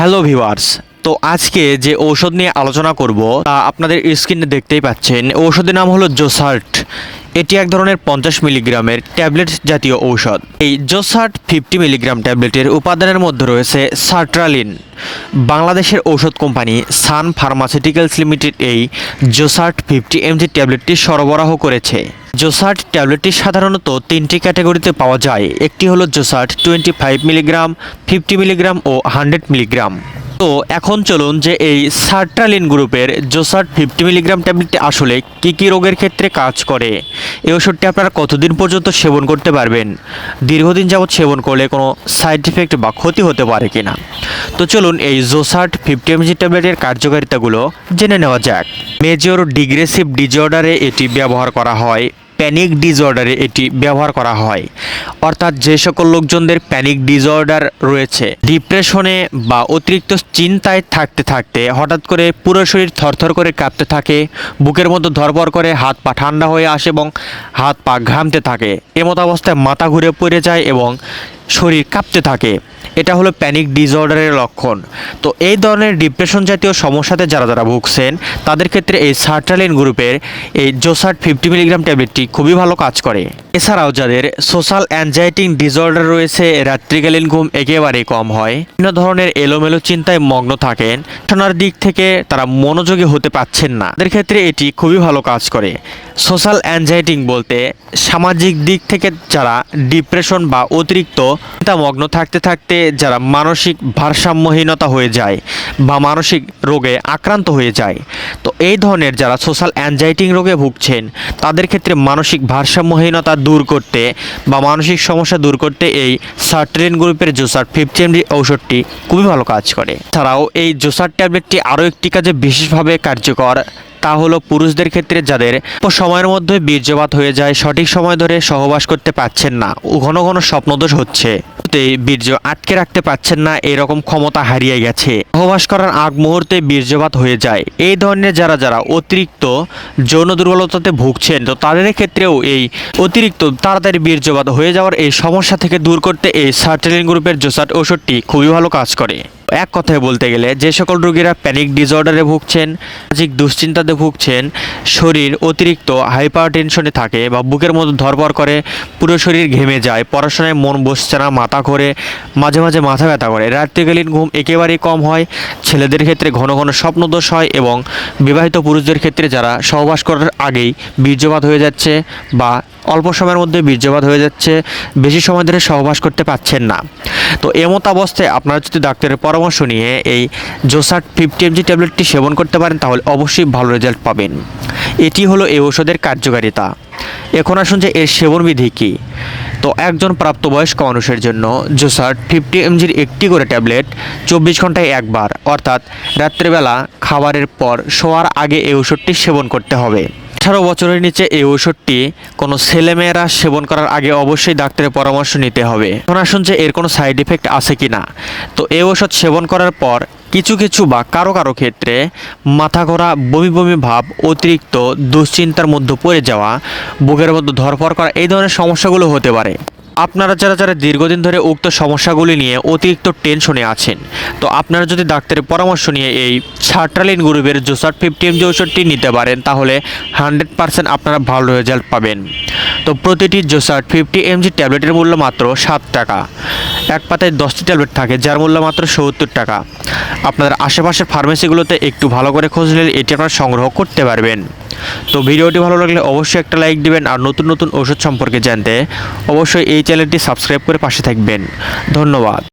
Hello viewers, তো আজকে যে ঔষধ নিয়ে আলোচনা করব, তা আপনাদের স্ক্রিনে দেখতেই পাচ্ছেন। ঔষধের নাম হলো জোসার্ট। এটি এক ধরনের পঞ্চাশ মিলিগ্রামের ট্যাবলেট জাতীয় ঔষধ। এই জোসার্ট ফিফটি মিলিগ্রাম ট্যাবলেটের উপাদানের মধ্যে রয়েছে সার্ট্রালিন বাংলাদেশের ঔষধ কোম্পানি সান ফার্মাসিউটিক্যালস লিমিটেড এই জোসার্ট ফিফটি এমজি ট্যাবলেটটি সরবরাহ করেছে। জোসার্ট ট্যাবলেটটি সাধারণত তিনটি ক্যাটাগরিতে পাওয়া যায়। একটি হলো জোসার্ট twenty five milligram, fifty milligram ও হান্ড্রেড মিলিগ্রাম। তো এখন চলুন যে এই সার্ট্রালিন গ্রুপের জোসার্ট ফিফটি মিলিগ্রাম ট্যাবলেটটি আসলে কী কী রোগের ক্ষেত্রে কাজ করে? এই ওষুধটি আপনারা কতদিন পর্যন্ত সেবন করতে পারবেন? দীর্ঘদিন যাবৎ সেবন করলে কোনো সাইড ইফেক্ট বা ক্ষতি হতে পারে কি না তো চলুন এই জোসার্ট ফিফটি এমজি ট্যাবলেটের কার্যকারিতাগুলো জেনে নেওয়া যাক। মেজর ডিগ্রেসিভ ডিজঅর্ডারে এটি ব্যবহার করা হয়। প্যানিক ডিসঅর্ডারে এটি ব্যবহার করা হয়। অর্থাৎ যে সকল লোকজনদের প্যানিক ডিসঅর্ডার রয়েছে ডিপ্রেশনে বা অতিরিক্ত চিন্তায় থাকতে থাকতে, হঠাৎ করে পুরো শরীর থরথর করে কাঁপতে থাকে, বুকের মধ্যে ধরপর করে, হাত পা ঠান্ডা হয়ে আসে এবং হাত পা ঘামতে থাকে। এমত অবস্থায় মাথা ঘুরে পড়ে যায় এবং শরীর কাঁপতে থাকে। এটা হলো প্যানিক ডিসঅর্ডারের লক্ষণ। তো এই ধরনের ডিপ্রেশন জাতীয় সমস্যাতে যারা যারা ভুগছেন, তাদের ক্ষেত্রে এই সার্টালিন গ্রুপের এই জোসার্ট ফিফটি মিলিগ্রাম ট্যাবলেটটি খুবই ভালো কাজ করে। এছাড়াও যাদের সোশ্যাল অ্যাংজাইটিং ডিসঅর্ডার রয়েছে, রাত্রিকালীন ঘুম একেবারেই কম হয়, বিভিন্ন ধরনের এলোমেলো চিন্তায় মগ্ন থাকেন, শোনার দিক থেকে তারা মনোযোগী হতে পাচ্ছেন না। তাদের ক্ষেত্রে এটি খুবই ভালো কাজ করে। সোশ্যাল অ্যাংজাইটিং বলতে সামাজিক দিক থেকে যারা ডিপ্রেশন বা অতিরিক্ত চিন্তামগ্ন থাকতে থাকতে যারা মানসিক ভারসাম্যহীনতা হয়ে যায় বা মানসিক রোগে আক্রান্ত হয়ে যায়, তো এই ধরনের যারা সোশ্যাল অ্যাংজাইটিং রোগে ভুগছেন, তাদের ক্ষেত্রে মানসিক ভারসাম্যহীনতা দূর করতে বা মানসিক সমস্যা দূর করতে এই সার্ট্রেন গ্রুপের জোসার ফিফটি এমডি ঔষধটি খুবই ভালো কাজ করে। ছাড়াও এই জোসার ট্যাবলেটটি আরও একটি কাজে বিশেষভাবে কার্যকর তা হলো পুরুষদের ক্ষেত্রে যাদের সময়ের মধ্যে বীর্যপাত হয়ে যায়, সঠিক সময় ধরে সহবাস করতে পারছেন না, ও ঘন ঘন স্বপ্নদোষ হচ্ছে। বীর্য আটকে রাখতে পারছেন না, এরকম ক্ষমতা হারিয়ে গেছে। সহবাস করার আগ মুহূর্তে বীর্যপাত হয়ে যায়। এই ধরনের যারা যারা অতিরিক্ত যৌন দুর্বলতাতে ভুগছেন, তো তাদের ক্ষেত্রেও এই অতিরিক্ত তাড়াতাড়ি বীর্যপাত হয়ে যাওয়ার এই সমস্যা থেকে দূর করতে এই সার্টেলিন গ্রুপের জোসাট ওষুধটি খুবই ভালো কাজ করে। এক কথায় বলতে গেলে, যে সকল রোগীরা প্যানিক ডিসঅর্ডারে ভুগছেন, মানসিক দুশ্চিন্তাতে ভুগছেন, শরীর অতিরিক্ত হাইপার টেনশনে থাকে বা বুকের মধ্যে ধরপর করে, পুরো শরীর ঘেমে যায়, পড়াশোনায় মন বসছে না, মাথা করে মাঝে মাঝে মাথা ব্যথা করে। রাত্রিকালীন ঘুম একেবারেই কম হয়, ছেলেদের ক্ষেত্রে ঘন ঘন স্বপ্নদোষ হয় এবং বিবাহিত পুরুষদের ক্ষেত্রে যারা সহবাস করার আগেই বীর্যপাত হয়ে যাচ্ছে বা অল্প সময়ের মধ্যে বীর্যপাত হয়ে যাচ্ছে, বেশি সময় ধরে সহবাস করতে পারছেন না। তো এমত অবস্থায় আপনারা যদি ডাক্তারের পরামর্শ নিয়ে এই জোসাট ফিফটি এমজি ট্যাবলেটটি সেবন করতে পারেন, তাহলে অবশ্যই ভালো রেজাল্ট পাবেন। এটি হলো এই ওষুধের কার্যকারিতা। এখন আসুন যে এর সেবন বিধি কী। একজন প্রাপ্তবয়স্ক মানুষের জন্য জোসাট ফিফটি এমজির একটি করে ট্যাবলেট চব্বিশ ঘন্টায় একবার, অর্থাৎ রাত্রেবেলা খাবারের পর শোয়ার আগে এই ওষুধটি সেবন করতে হবে। আঠারো বছরের নিচে এই ওষুধটি কোনো ছেলেমেয়েরা সেবন করার আগে অবশ্যই ডাক্তারের পরামর্শ নিতে হবে। এখন আসুন যে এর কোনো সাইড ইফেক্ট আছে কি না তো এই ওষুধ সেবন করার পর কিছু কিছু বা কারও কারও ক্ষেত্রে মাথা ঘোরা বমি বমি ভাব, অতিরিক্ত দুশ্চিন্তার মধ্যে পড়ে যাওয়া, বুকের মধ্যে ধরপড় করা, এই ধরনের সমস্যাগুলো হতে পারে। আপনারা যারা যারা দীর্ঘদিন ধরে উক্ত সমস্যাগুলি নিয়ে অতিরিক্ত টেনশনে আছেন, তো আপনারা যদি ডাক্তারের পরামর্শ নিয়ে এই সার্ট্রালিন গ্রুপের জোসাট ফিফটি এমজি ওষুধটি নিতে পারেন, তাহলে হান্ড্রেড পারসেন্ট আপনারা ভালো রেজাল্ট পাবেন। তো প্রতিটি জোসাট ফিফটি এমজি ট্যাবলেটের মূল্য মাত্র সাত টাকা। এক পাতায় দশটি ট্যাবলেট থাকে, যার মূল্য মাত্র সত্তর টাকা। আপনাদের আশেপাশের ফার্মেসিগুলোতে একটু ভালো করে খোঁজ নিলে এটি আপনারা সংগ্রহ করতে পারবেন। তো ভিডিওটি ভালো লাগলে অবশ্যই একটা লাইক দিবেন আর নতুন নতুন ওষুধ সম্পর্কে জানতে অবশ্যই এই চ্যানেলটি সাবস্ক্রাইব করে পাশে থাকবেন। ধন্যবাদ।